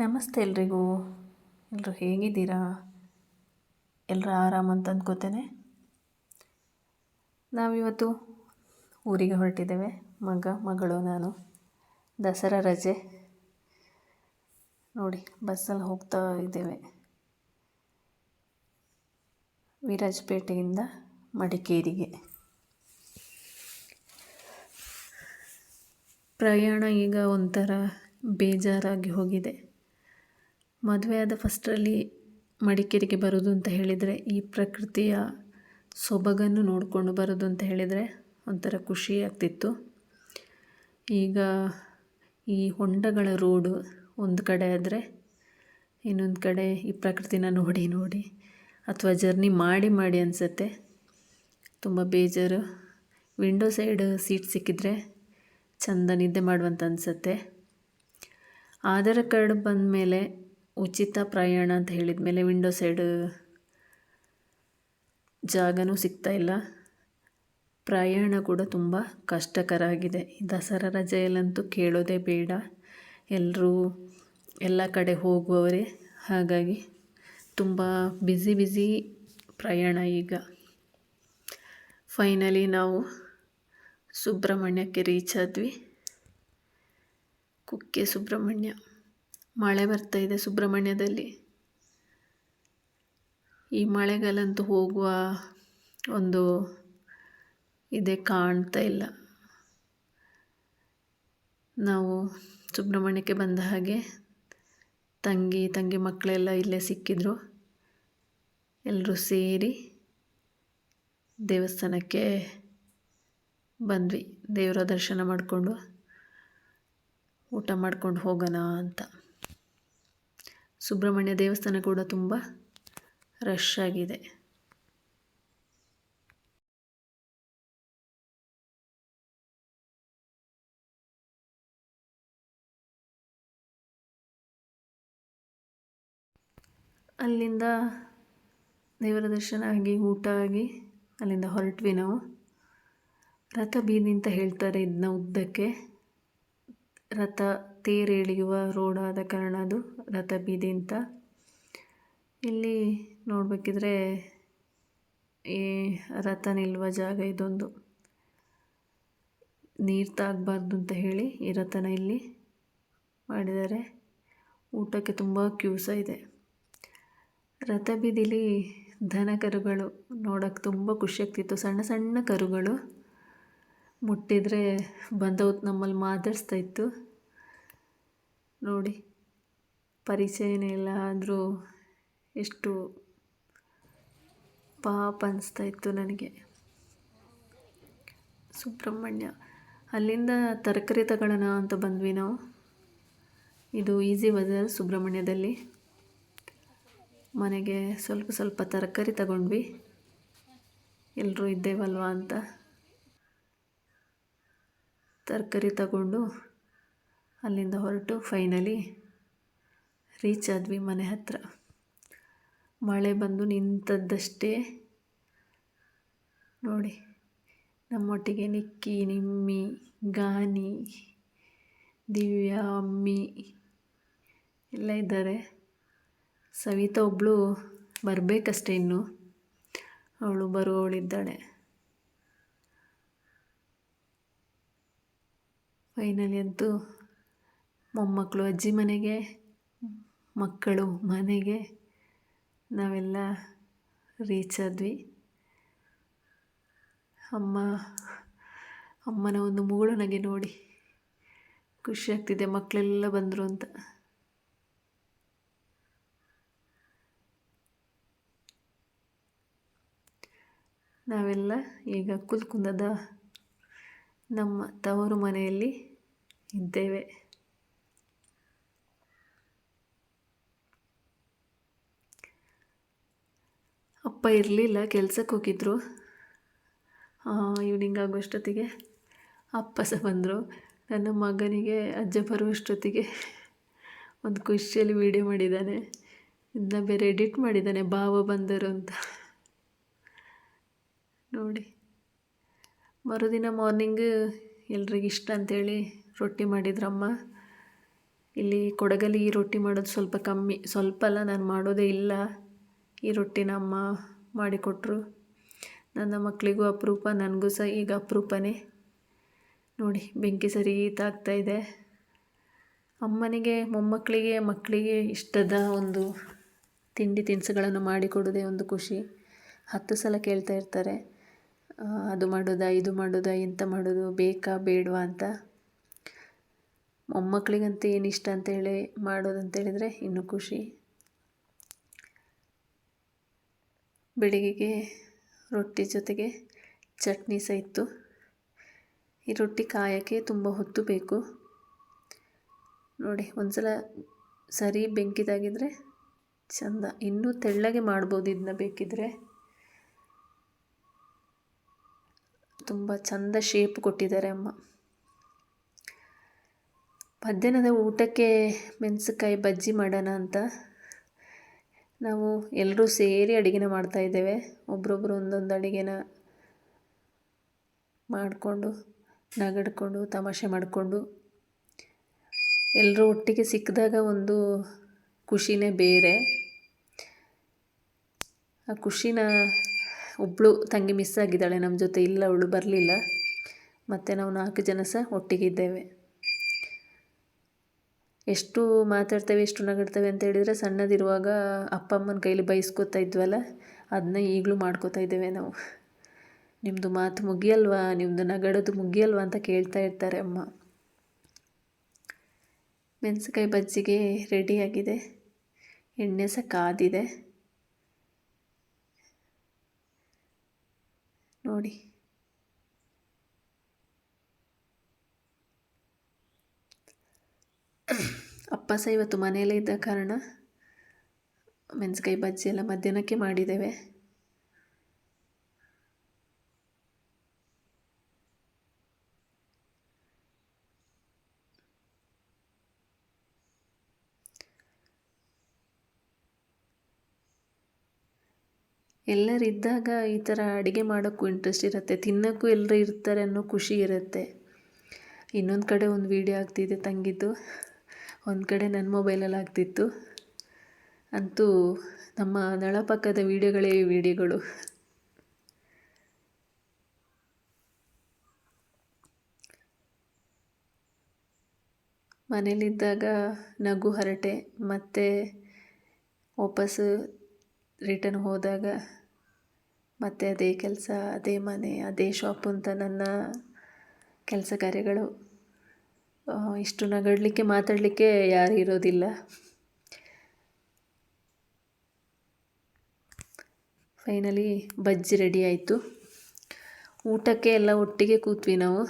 ನಮಸ್ತೆ ಎಲ್ರಿಗೂ. ಎಲ್ಲರೂ ಹೇಗಿದ್ದೀರಾ? ಎಲ್ಲರೂ ಆರಾಮ ಅಂತ ಅಂದ್ಕೋತೇನೆ ನಾವಿವತ್ತು ಊರಿಗೆ ಹೊರಟಿದ್ದೇವೆ. ಮಗ, ಮಗಳು, ನಾನು. ದಸರಾ ರಜೆ. ನೋಡಿ, ಬಸ್ಸಲ್ಲಿ ಹೋಗ್ತಾ ಇದ್ದೇವೆ. ವಿರಾಜಪೇಟೆಯಿಂದ ಮಡಿಕೇರಿಗೆ. ಪ್ರಯಾಣ ಈಗ ಒಂಥರ ಬೇಜಾರಾಗಿ ಹೋಗಿದೆ. ಮದುವೆ ಆದ ಫಸ್ಟರಲ್ಲಿ ಮಡಿಕೇರಿಗೆ ಬರೋದು ಅಂತ ಹೇಳಿದರೆ, ಈ ಪ್ರಕೃತಿಯ ಸೊಬಗನ್ನು ನೋಡಿಕೊಂಡು ಬರೋದು ಅಂತ ಹೇಳಿದರೆ ಒಂಥರ ಖುಷಿ ಆಗ್ತಿತ್ತು. ಈಗ ಈ ಹೊಂಡಗಳ ರೋಡು ಒಂದು ಕಡೆ ಆದರೆ, ಇನ್ನೊಂದು ಕಡೆ ಈ ಪ್ರಕೃತಿನ ನೋಡಿ ನೋಡಿ ಅಥವಾ ಜರ್ನಿ ಮಾಡಿ ಮಾಡಿ ಅನಿಸುತ್ತೆ. ತುಂಬ ಬೇಜಾರು. ವಿಂಡೋ ಸೈಡ್ ಸೀಟ್ ಸಿಕ್ಕಿದರೆ ಚಂದ ನಿದ್ದೆ ಮಾಡುವಂತ ಅನಿಸುತ್ತೆ. ಆಧಾರ್ ಕಾರ್ಡ್ ಬಂದ ಮೇಲೆ ಉಚಿತ ಪ್ರಯಾಣ ಅಂತ ಹೇಳಿದ ಮೇಲೆ ವಿಂಡೋ ಸೈಡ್ ಜಾಗನೂ ಸಿಗ್ತಾ ಇಲ್ಲ. ಪ್ರಯಾಣ ಕೂಡ ತುಂಬ ಕಷ್ಟಕರ ಆಗಿದೆ ದಸರಾ ರಜೆಯಲ್ಲಂತೂ ಕೇಳೋದೇ ಬೇಡ. ಎಲ್ಲರೂ ಎಲ್ಲ ಕಡೆ ಹೋಗುವವರೇ. ಹಾಗಾಗಿ ತುಂಬ ಬ್ಯುಸಿ ಬ್ಯುಸಿ ಪ್ರಯಾಣ ಈಗ. ಫೈನಲಿ ನಾವು ಸುಬ್ರಹ್ಮಣ್ಯಕ್ಕೆ ರೀಚ್ ಆದ್ವಿ. ಕುಕ್ಕೆ ಸುಬ್ರಹ್ಮಣ್ಯ. ಮಳೆ ಬರ್ತಾ ಇದೆ ಸುಬ್ರಹ್ಮಣ್ಯದಲ್ಲಿ. ಈ ಮಳೆಗಾಲಂತೂ ಹೋಗುವ ಒಂದು ಇದೇ ಕಾಣ್ತಾ ಇಲ್ಲ. ನಾವು ಸುಬ್ರಹ್ಮಣ್ಯಕ್ಕೆ ಬಂದ ಹಾಗೆ ತಂಗಿ ತಂಗಿ ಮಕ್ಕಳೆಲ್ಲ ಇಲ್ಲೇ ಸಿಕ್ಕಿದ್ರು. ಎಲ್ಲರೂ ಸೇರಿ ದೇವಸ್ಥಾನಕ್ಕೆ ಬಂದ್ವಿ. ದೇವರ ದರ್ಶನ ಮಾಡಿಕೊಂಡು ಊಟ ಮಾಡ್ಕೊಂಡು ಹೋಗೋಣ ಅಂತ. ಸುಬ್ರಹ್ಮಣ್ಯ ದೇವಸ್ಥಾನ ಕೂಡ ತುಂಬ ರಶ್ ಆಗಿದೆ. ಅಲ್ಲಿಂದ ದೇವರ ದರ್ಶನ ಆಗಿ, ಊಟ ಆಗಿ ಅಲ್ಲಿಂದ ಹೊರಟ್ವಿ ನಾವು. ರಥ ಬೀದಿ ಅಂತ ಹೇಳ್ತಾರೆ ಇದನ್ನ ಉದ್ದಕ್ಕೆ. ರಥ ತೇರು ಎಳೆಯುವ ರೋಡ್ ಆದ ಕಾರಣ ಅದು ರಥ ಬೀದಿ ಅಂತ. ಇಲ್ಲಿ ನೋಡಬೇಕಿದ್ರೆ ಈ ರಥ ನಿಲ್ಲುವ ಜಾಗ ಇದೊಂದು. ನೀರು ತಾಗಬಾರ್ದು ಅಂತ ಹೇಳಿ ಈ ರಥನ ಇಲ್ಲಿ ಮಾಡಿದ್ದಾರೆ. ಊಟಕ್ಕೆ ತುಂಬ ಕ್ಯೂಸ ಇದೆ. ರಥ ಬೀದಿಲಿ ದನ ಕರುಗಳು ನೋಡೋಕ್ಕೆ ತುಂಬ ಖುಷಿ ಆಗ್ತಿತ್ತು ಸಣ್ಣ ಸಣ್ಣ ಕರುಗಳು ಮುಟ್ಟಿದರೆ ಬಂದವತ್ತು ನಮ್ಮಲ್ಲಿ ಮಾತಾಡಿಸ್ತಾ ಇತ್ತು. ನೋಡಿ. ಪರಿಚಯನೇ ಇಲ್ಲ, ಆದರೂ ಎಷ್ಟು ಪಾಪ ಅನಿಸ್ತಾ ಇತ್ತು ನನಗೆ. ಸುಬ್ರಹ್ಮಣ್ಯ, ಅಲ್ಲಿಂದ ತರಕಾರಿ ತಗೊಳ್ಳೋಣ ಅಂತ ಬಂದ್ವಿ ನಾವು. ಇದು ಈಸಿ ಬಜಾರ್ ಸುಬ್ರಹ್ಮಣ್ಯದಲ್ಲಿ. ಮನೆಗೆ ಸ್ವಲ್ಪ ಸ್ವಲ್ಪ ತರಕಾರಿ ತಗೊಂಡ್ವಿ. ಎಲ್ಲರೂ ಇದ್ದೇವಲ್ವಾ ಅಂತ. ತರಕಾರಿ ತಗೊಂಡು ಅಲ್ಲಿಂದ ಹೊರಟು ಫೈನಲಿ ರೀಚ್ ಆದ್ವಿ ಮನೆ ಹತ್ತಿರ ಮಳೆ ಬಂದು ನಿಂತದ್ದಷ್ಟೇ. ನೋಡಿ, ನಮ್ಮೊಟ್ಟಿಗೆ ನಿಕ್ಕಿ, ನಿಮ್ಮಿ, ಗಾನಿ, ದಿವ್ಯಾ, ಅಮ್ಮಿ ಎಲ್ಲ ಇದ್ದಾರೆ. ಸವಿತಾ ಒಬ್ಬಳು ಬರಬೇಕಷ್ಟೇ ಇನ್ನು. ಅವಳು ಬರುವವಳಿದ್ದಾಳೆ. ಫೈನಲಿ ಅಂತೂ ಮೊಮ್ಮಕ್ಕಳು, ಅಜ್ಜಿ ಮನೆಗೆ, ಮಕ್ಕಳು ಮನೆಗೆ ನಾವೆಲ್ಲ ರೀಚ್ ಆದ್ವಿ. ಅಮ್ಮ, ಅಮ್ಮನ ಒಂದು ಮುಗುಳು ನನಗೆ ನೋಡಿ ಖುಷಿಯಾಗ್ತಿದೆ ಮಕ್ಕಳೆಲ್ಲ ಬಂದರು ಅಂತ. ನಾವೆಲ್ಲ ಈಗ ಕುಲ್ಕುಂದದ ನಮ್ಮ ತವರು ಮನೆಯಲ್ಲಿ ಇದ್ದೇವೆ. ಅಪ್ಪ ಇರಲಿಲ್ಲ, ಕೆಲ್ಸಕ್ಕೆ ಹೋಗಿದ್ರು. ಈವ್ನಿಂಗ್ ಆಗುವಷ್ಟೊತ್ತಿಗೆ ಅಪ್ಪ ಸಹ ಬಂದರು. ನನ್ನ ಮಗನಿಗೆ, ಅಜ್ಜ ಬರುವಷ್ಟೊತ್ತಿಗೆ ಒಂದು ಖುಷಿಯಲ್ಲಿ ವೀಡಿಯೋ ಮಾಡಿದ್ದಾನೆ. ಇದನ್ನ ಬೇರೆ ಎಡಿಟ್ ಮಾಡಿದ್ದಾನೆ, ಭಾವ ಬಂದರು ಅಂತ. ನೋಡಿ. ಮರುದಿನ ಮಾರ್ನಿಂಗ್ ಎಲ್ರಿಗಿಷ್ಟ ಅಂಥೇಳಿ ರೊಟ್ಟಿ ಮಾಡಿದ್ರಮ್ಮ. ಇಲ್ಲಿ ಕೊಡಗಲ್ಲಿ ರೊಟ್ಟಿ ಮಾಡೋದು ಸ್ವಲ್ಪ ಕಮ್ಮಿ. ಸ್ವಲ್ಪ ಅಲ್ಲ, ನಾನು ಮಾಡೋದೇ ಇಲ್ಲ. ಈ ರೊಟ್ಟಿನ ಅಮ್ಮ ಮಾಡಿಕೊಟ್ರು. ನನ್ನ ಮಕ್ಕಳಿಗೂ ಅಪರೂಪ, ನನಗೂ ಸಹ ಈಗ ಅಪರೂಪನೇ. ನೋಡಿ, ಬೆಂಕಿ ಸರೀತಾ ಇದೆ. ಅಮ್ಮನಿಗೆ, ಮೊಮ್ಮಕ್ಕಳಿಗೆ, ಮಕ್ಕಳಿಗೆ ಇಷ್ಟದ ಒಂದು ತಿಂಡಿ ತಿನಿಸುಗಳನ್ನು ಮಾಡಿಕೊಡೋದೇ ಒಂದು ಖುಷಿ. ಹತ್ತು ಸಲ ಕೇಳ್ತಾ ಇರ್ತಾರೆ ಅದು ಮಾಡೋದಾ, ಇದು ಮಾಡೋದಾ, ಎಂತ ಮಾಡೋದು, ಬೇಕಾ, ಬೇಡವಾ ಅಂತ. ಮೊಮ್ಮಕ್ಕಳಿಗಂತೂ ಏನು ಇಷ್ಟ ಅಂತೇಳಿ ಮಾಡೋದಂತೇಳಿದರೆ ಇನ್ನೂ ಖುಷಿ. ಬೆಳಿಗ್ಗೆಗೆ ರೊಟ್ಟಿ ಜೊತೆಗೆ ಚಟ್ನಿ ಸಹ ಇತ್ತು. ಈ ರೊಟ್ಟಿ ಕಾಯೋಕ್ಕೆ ತುಂಬ ಹೊತ್ತು ಬೇಕು. ನೋಡಿ ಒಂದು ಸಲ ಸರಿ ಬೆಂಕಿದಾಗಿದ್ದರೆ ಚಂದ. ಇನ್ನೂ ತೆಳ್ಳಗೆ ಮಾಡ್ಬೋದು ಇದನ್ನ ಬೇಕಿದ್ರೆ. ತುಂಬ ಚಂದ ಶೇಪ್ ಕೊಟ್ಟಿದ್ದಾರೆ ಅಮ್ಮ. ಮಧ್ಯಾಹ್ನದ ಊಟಕ್ಕೆ ಮೆಣಸಿನ್ಕಾಯಿ ಬಜ್ಜಿ ಮಾಡೋಣ ಅಂತ ನಾವು ಎಲ್ಲರೂ ಸೇರಿ ಅಡುಗೆನ ಮಾಡ್ತಾಯಿದ್ದೇವೆ ಒಬ್ರೊಬ್ಬರು ಒಂದೊಂದು ಅಡುಗೆನ ಮಾಡಿಕೊಂಡು, ನಗಡ್ಕೊಂಡು, ತಮಾಷೆ ಮಾಡಿಕೊಂಡು. ಎಲ್ಲರೂ ಒಟ್ಟಿಗೆ ಸಿಕ್ಕಿದಾಗ ಒಂದು ಖುಷಿನೇ ಬೇರೆ. ಆ ಖುಷಿನ ಒಬ್ಬಳು ತಂಗಿ ಮಿಸ್ ಆಗಿದ್ದಾಳೆ ನಮ್ಮ ಜೊತೆ ಇಲ್ಲ, ಅವಳು ಬರಲಿಲ್ಲ. ಮತ್ತು ನಾವು ನಾಲ್ಕು ಜನ ಸಹ ಒಟ್ಟಿಗೆ ಇದ್ದೇವೆ. ಎಷ್ಟು ಮಾತಾಡ್ತೇವೆ, ಎಷ್ಟು ನಗಾಡ್ತೇವೆ ಅಂತ ಹೇಳಿದರೆ ಸಣ್ಣದಿರುವಾಗ ಅಪ್ಪ ಅಮ್ಮನ ಕೈಲಿ ಬೈಸ್ಕೊತಾ ಇದ್ವಲ್ಲ ಅದನ್ನ ಈಗಲೂ ಮಾಡ್ಕೋತಾ ಇದ್ದೇವೆ ನಾವು. ನಿಮ್ಮದು ಮಾತು ಮುಗಿಯಲ್ವಾ? ನಿಮ್ಮದು ನಗಡೋದು ಮುಗಿಯಲ್ವಾ ಅಂತ ಕೇಳ್ತಾ ಇರ್ತಾರೆ ಅಮ್ಮ. ಮೆಣಸಿನ್ಕಾಯಿ ಬಜ್ಜಿಗೆ ರೆಡಿಯಾಗಿದೆ ಎಣ್ಣೆ ಸಹ ಕಾದಿದೆ. ನೋಡಿ. ಅಪ್ಪ ಸಹ ಇವತ್ತು ಮನೆಯಲ್ಲೇ ಇದ್ದ ಕಾರಣ ಮೆಣಸ್ಕಾಯಿ ಬಜ್ಜಿ ಎಲ್ಲ ಮಧ್ಯಾಹ್ನಕ್ಕೆ ಮಾಡಿದ್ದೇವೆ. ಎಲ್ಲರಿದ್ದಾಗ ಈ ಥರ ಅಡುಗೆ ಮಾಡೋಕ್ಕೂ ಇಂಟ್ರೆಸ್ಟ್ ಇರುತ್ತೆ. ತಿನ್ನೋಕ್ಕೂ ಎಲ್ಲರೂ ಇರ್ತಾರೆ ಅನ್ನೋ ಖುಷಿ ಇರುತ್ತೆ. ಇನ್ನೊಂದು ಕಡೆ ಒಂದು ವೀಡಿಯೋ ಆಗ್ತಿದೆ ತಂಗಿದ್ದು ಒಂದು ಕಡೆ ನನ್ನ ಮೊಬೈಲಲ್ಲಿ ಆಗ್ತಿತ್ತು. ಅಂತೂ ನಮ್ಮ ನಳಪಕ್ಕದ ವೀಡಿಯೋಗಳೇ ವೀಡಿಯೋಗಳು. ಮನೇಲಿದ್ದಾಗ ನಗು ಹರಟೆ, ಮತ್ತು ವಾಪಸ್ಸು ರಿಟರ್ನ್ ಹೋದಾಗ ಮತ್ತೆ ಅದೇ ಕೆಲಸ, ಅದೇ ಮನೆ, ಅದೇ ಶಾಪ್ ಅಂತ ನನ್ನ ಕೆಲಸ ಕಾರ್ಯಗಳು. ಇಷ್ಟು ನಗಡಲಿಕ್ಕೆ, ಮಾತಾಡಲಿಕ್ಕೆ ಯಾರು ಇರೋದಿಲ್ಲ. ಫೈನಲಿ ಬಜ್ಜಿ ರೆಡಿ ಆಯಿತು. ಊಟಕ್ಕೆ ಎಲ್ಲ ಒಟ್ಟಿಗೆ ಕೂತ್ವಿ ನಾವು.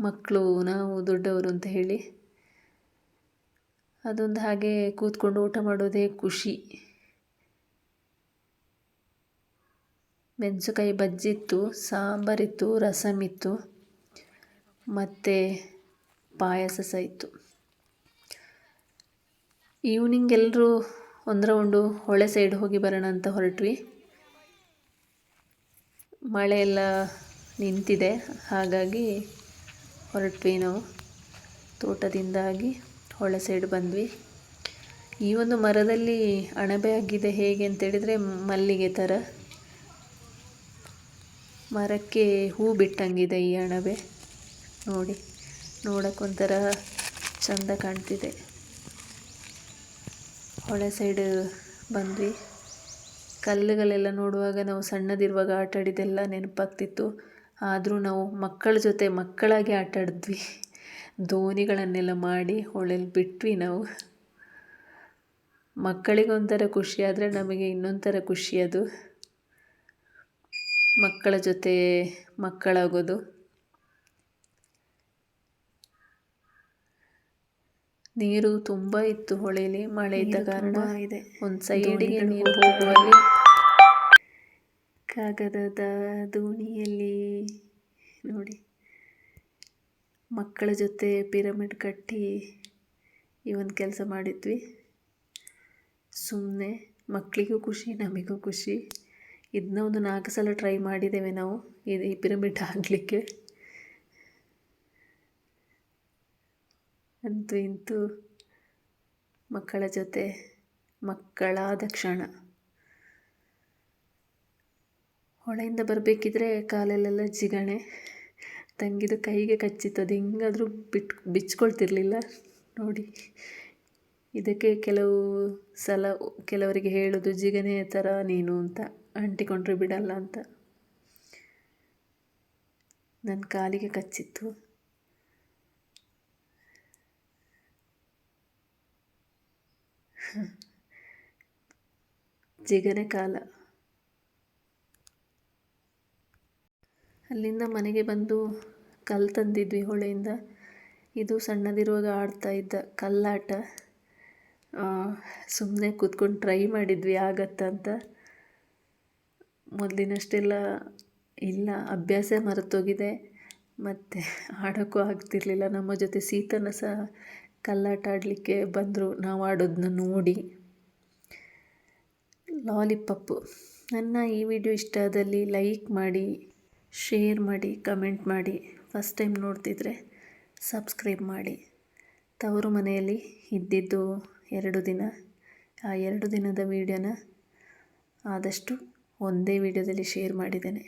ಮಕ್ಕಳು ನಾವು, ದೊಡ್ಡವರು ಅಂತ ಹೇಳಿ. ಅದೊಂದು ಹಾಗೆ ಕೂತ್ಕೊಂಡು ಊಟ ಮಾಡೋದೇ ಖುಷಿ. ಮೆಣಸುಕಾಯಿ ಬಜ್ಜಿತ್ತು, ಸಾಂಬಾರಿತ್ತು ರಸಮ್ ಇತ್ತು ಮತ್ತು ಪಾಯಸ ಸಹ ಇತ್ತು ಈವ್ನಿಂಗ್ ಎಲ್ಲರೂ ಒಂದು ರೌಂಡು ಹೊಳೆ ಸೈಡ್ ಹೋಗಿ ಬರೋಣ ಅಂತ ಹೊರಟ್ವಿ. ಮಳೆ ಎಲ್ಲ ನಿಂತಿದೆ, ಹಾಗಾಗಿ ಹೊರಟ್ವಿ ನಾವು. ತೋಟದಿಂದಾಗಿ ಹೊಳೆ ಸೈಡ್ ಬಂದ್ವಿ. ಈ ಒಂದು ಮರದಲ್ಲಿ ಅಣಬೆ ಆಗಿದೆ ಹೇಗೆ ಅಂತೇಳಿದರೆ ಮಲ್ಲಿಗೆ ಥರ. ಮರಕ್ಕೆ ಹೂ ಬಿಟ್ಟಂಗಿದೆ ಈ ಅಣಬೆ. ನೋಡಿ. ನೋಡೋಕ್ಕೊಂಥರ ಚಂದ ಕಾಣ್ತಿದೆ. ಹೊಳೆ ಸೈಡ್ ಬಂದ್ವಿ. ಕಲ್ಲುಗಳೆಲ್ಲ ನೋಡುವಾಗ ನಾವು ಸಣ್ಣದಿರುವಾಗ ಆಟ ಆಡಿದ್ದೆಲ್ಲ ನೆನಪಾಗ್ತಿತ್ತು. ಆದರೂ ನಾವು ಮಕ್ಕಳ ಜೊತೆ ಮಕ್ಕಳಾಗಿ ಆಟ ಆಡಿದ್ವಿ. ದೋಣಿಗಳನ್ನೆಲ್ಲ ಮಾಡಿ ಹೊಳೆಲಿ ಬಿಟ್ವಿ ನಾವು. ಮಕ್ಕಳಿಗೊಂಥರ ಖುಷಿ ಆದರೆ ನಮಗೆ ಇನ್ನೊಂಥರ ಖುಷಿ ಅದು. ಮಕ್ಕಳ ಜೊತೆ ಮಕ್ಕಳಾಗೋದು. ನೀರು ತುಂಬ ಇತ್ತು ಹೊಳೆಯಲ್ಲಿ. ಮಳೆ ಇದ್ದ ಕಾರಣ ಒಂದು ಸೈಡಿಗೆ ನೀರು ಹೋಗುವಲ್ಲಿ ಕಾಗದದ ದೋಣಿಯಲ್ಲಿ ನೋಡಿ. ಮಕ್ಕಳ ಜೊತೆ ಪಿರಮಿಡ್ ಕಟ್ಟಿ ಈ ಒಂದು ಕೆಲಸ ಮಾಡಿದ್ವಿ. ಸುಮ್ಮನೆ ಮಕ್ಕಳಿಗೂ ಖುಷಿ ನಮಗೂ ಖುಷಿ. ಇದನ್ನ ಒಂದು ನಾಲ್ಕು ಸಲ ಟ್ರೈ ಮಾಡಿದ್ದೇವೆ ನಾವು. ಇದು ಈ ಪಿರಮಿಡ್ ಆಗಲಿಕ್ಕೆ ಅಂತೂ ಇಂತೂ ಮಕ್ಕಳ ಜೊತೆ ಮಕ್ಕಳಾದ ಕ್ಷಣ. ಹೊಳೆಯಿಂದ ಬರಬೇಕಿದ್ರೆ ಕಾಲಲ್ಲೆಲ್ಲ ಜಿಗಣೆ. ತಂಗಿದು ಕೈಗೆ ಕಚ್ಚಿತ್ತು ಅದು ಹೆಂಗಾದರೂ ಬಿಟ್ಟು ಬಿಚ್ಕೊಳ್ತಿರ್ಲಿಲ್ಲ. ನೋಡಿ, ಇದಕ್ಕೆ ಕೆಲವು ಸಲ ಕೆಲವರಿಗೆ ಹೇಳೋದು, ಜಿಗಣೆ ಥರ ನೀನು ಅಂತ, ಅಂಟಿಕೊಂಡ್ರೆ ಬಿಡಲ್ಲ ಅಂತ. ನನ್ನ ಕಾಲಿಗೆ ಕಚ್ಚಿತ್ತು. ಜಿಗಣೆ ಕಾಲ ಅಲ್ಲಿಂದ ಮನೆಗೆ ಬಂದು ಕಲ್ಲು ತಂದಿದ್ವಿ ಹೊಳೆಯಿಂದ. ಇದು ಸಣ್ಣದಿರುವಾಗ ಆಡ್ತಾ ಇದ್ದ ಕಲ್ಲಾಟ. ಸುಮ್ಮನೆ ಕೂತ್ಕೊಂಡು ಟ್ರೈ ಮಾಡಿದ್ವಿ ಆಗತ್ತಂತ ಮೊದಲಿನಷ್ಟೆಲ್ಲ ಇಲ್ಲ, ಅಭ್ಯಾಸ ಮರೆತೋಗಿದೆ. ಮತ್ತು ಆಡೋಕ್ಕೂ ಆಗ್ತಿರಲಿಲ್ಲ. ನಮ್ಮ ಜೊತೆ ಸೀತನ ಸಹ ಕಲ್ಲಾಟ ಆಡಲಿಕ್ಕೆ ಬಂದರು. ನಾವು ಆಡೋದನ್ನ ನೋಡಿ. ಲಾಲಿಪಪ್ಪು ನನ್ನ ಈ ವಿಡಿಯೋ ಇಷ್ಟ ಆದಲ್ಲಿ ಲೈಕ್ ಮಾಡಿ, ಶೇರ್ ಮಾಡಿ, ಕಮೆಂಟ್ ಮಾಡಿ. ಫಸ್ಟ್ ಟೈಮ್ ನೋಡ್ತಿದ್ರೆ ಸಬ್ಸ್ಕ್ರೈಬ್ ಮಾಡಿ. ತವರು ಮನೆಯಲ್ಲಿ ಇದ್ದಿದ್ದು ಎರಡು ದಿನ. ಆ ಎರಡು ದಿನದ ವೀಡಿಯೋನ ಆದಷ್ಟು ಒಂದೇ ವಿಡಿಯೋದಲ್ಲಿ ಶೇರ್ ಮಾಡಿದ್ದೇನೆ.